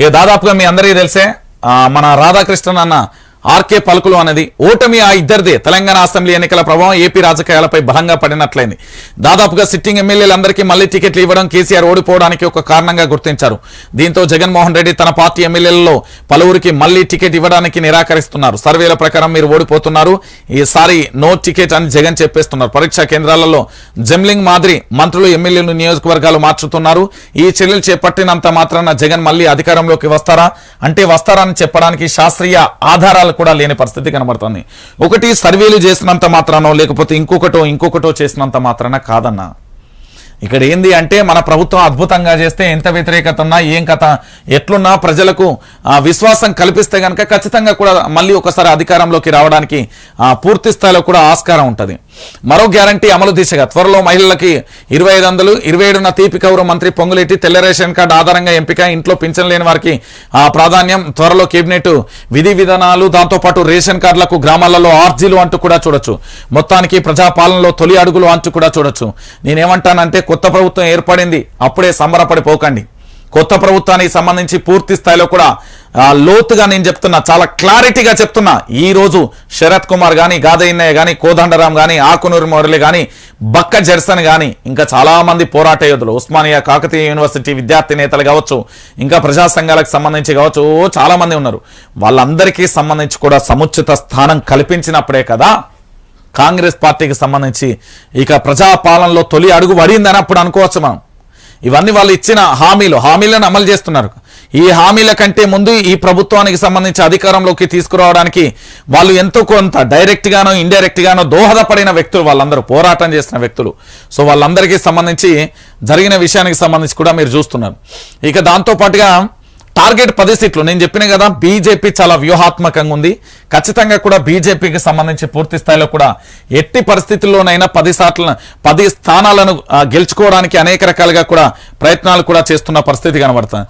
ఇక దాదాపుగా మీ అందరికీ తెలిసే మన రాధాకృష్ణన్ అన్న ఆర్కే పలుకులు అనేది ఓటమి ఆ ఇద్దరిదే. తెలంగాణ అసెంబ్లీ ఎన్నికల ప్రభావం ఏపీ రాజకీయాలపై బలంగా పడినట్లయింది. దాదాపుగా సిట్టింగ్ ఎమ్మెల్యేలందరికీ మళ్ళీ టికెట్లు ఇవ్వడం కేసీఆర్ ఓడిపోవడానికి ఒక కారణంగా గుర్తించారు. దీంతో జగన్మోహన్ రెడ్డి తన పార్టీ ఎమ్మెల్యేలలో పలువురికి మళ్ళీ టికెట్ ఇవ్వడానికి నిరాకరిస్తున్నారు. సర్వేల ప్రకారం మీరు ఓడిపోతున్నారు. ఈసారి నో టికెట్ అని జగన్ చెప్పేస్తున్నారు. పరీక్షా కేంద్రాలలో జమ్లింగ్ మాదిరి మంత్రులు ఎమ్మెల్యేలు నియోజకవర్గాలు మార్చుతున్నారు. ఈ చర్యలు చేపట్టినంత మాత్రాన జగన్ మళ్ళీ అధికారంలోకి వస్తారా? అంటే వస్తారని చెప్పడానికి శాస్త్రీయ ఆధారాలు కూడా లేని పరిస్థితి కనబడుతుంది. ఒకటి సర్వేలు చేసినంత మాత్రానో లేకపోతే ఇంకొకటో ఇంకొకటో చేసినంత మాత్రాన కాదన్నా. ఇక్కడ ఏంది అంటే మన ప్రభుత్వం అద్భుతంగా చేస్తే ఎంత వ్యతిరేకత ఉన్నా ఏం కథ ఎట్లున్నా ప్రజలకు ఆ, విశ్వాసం కల్పిస్తే గనక ఖచ్చితంగా కూడా మళ్ళీ ఒకసారి అధికారంలోకి రావడానికి ఆ, పూర్తి స్థాయిలో కూడా ఆస్కారం ఉంటుంది. మరో గ్యారంటీ అమలు దిశగా. త్వరలో మహిళలకి ఇరవై ఐదు వందలు ఇరవై ఏడున తీపి కౌరు మంత్రి పొంగులేటి తెల్ల రేషన్ కార్డు ఆధారంగా ఎంపిక ఇంట్లో పింఛన్ లేని వారికి ఆ ప్రాధాన్యం. త్వరలో కేబినెట్ విధి విధానాలు దాంతోపాటు రేషన్ కార్డులకు గ్రామాలలో ఆర్జీలు అంటూ కూడా చూడొచ్చు. మొత్తానికి ప్రజాపాలనలో తొలి అడుగులు అంటూ కూడా చూడొచ్చు. నేనేమంటానంటే కొత్త ప్రభుత్వం ఏర్పడింది అప్పుడే సంబరపడిపోకండి. కొత్త ప్రభుత్వానికి సంబంధించి పూర్తి స్థాయిలో కూడా లోతుగా నేను చెప్తున్నా చాలా క్లారిటీగా చెప్తున్నా. ఈ రోజు శరత్ కుమార్ కానీ గాదయ్యన్నయ్య కానీ కోదండరాం కానీ ఆకునూరు మురళి కానీ బక్క జెర్సన్ కానీ ఇంకా చాలామంది పోరాట యోధులు ఉస్మానియా కాకతీయ యూనివర్సిటీ విద్యార్థి నేతలు కావచ్చు ఇంకా ప్రజా సంఘాలకు సంబంధించి కావచ్చు చాలామంది ఉన్నారు. వాళ్ళందరికీ సంబంధించి కూడా సముచిత స్థానం కల్పించినప్పుడే కదా కాంగ్రెస్ పార్టీకి సంబంధించి ఇక ప్రజాపాలనలో తొలి అడుగు పడిందని అప్పుడు అనుకోవచ్చు మనం. ఇవన్నీ వాళ్ళు ఇచ్చిన హామీలు హామీలను అమలు చేస్తున్నారు. ఈ హామీల కంటే ముందు ఈ ప్రభుత్వానికి సంబంధించి అధికారంలోకి తీసుకురావడానికి వాళ్ళు ఎంతో కొంత డైరెక్ట్ గానో ఇండైరెక్ట్ గానో దోహదపడిన వ్యక్తులు వాళ్ళందరూ పోరాటం చేసిన వ్యక్తులు. సో వాళ్ళందరికీ సంబంధించి జరిగిన విషయానికి సంబంధించి కూడా మీరు చూస్తున్నారు. ఇక దాంతో పాటుగా టార్గెట్ పది సీట్లు. నేను చెప్పిన కదా బీజేపీ చాలా వ్యూహాత్మకంగా ఉంది. ఖచ్చితంగా కూడా బీజేపీకి సంబంధించి పూర్తి స్థాయిలో కూడా ఎట్టి పరిస్థితుల్లోనైనా పది సార్లు పది స్థానాలను గెలుచుకోవడానికి అనేక రకాలుగా కూడా ప్రయత్నాలు కూడా చేస్తున్న పరిస్థితి కనబడుతుంది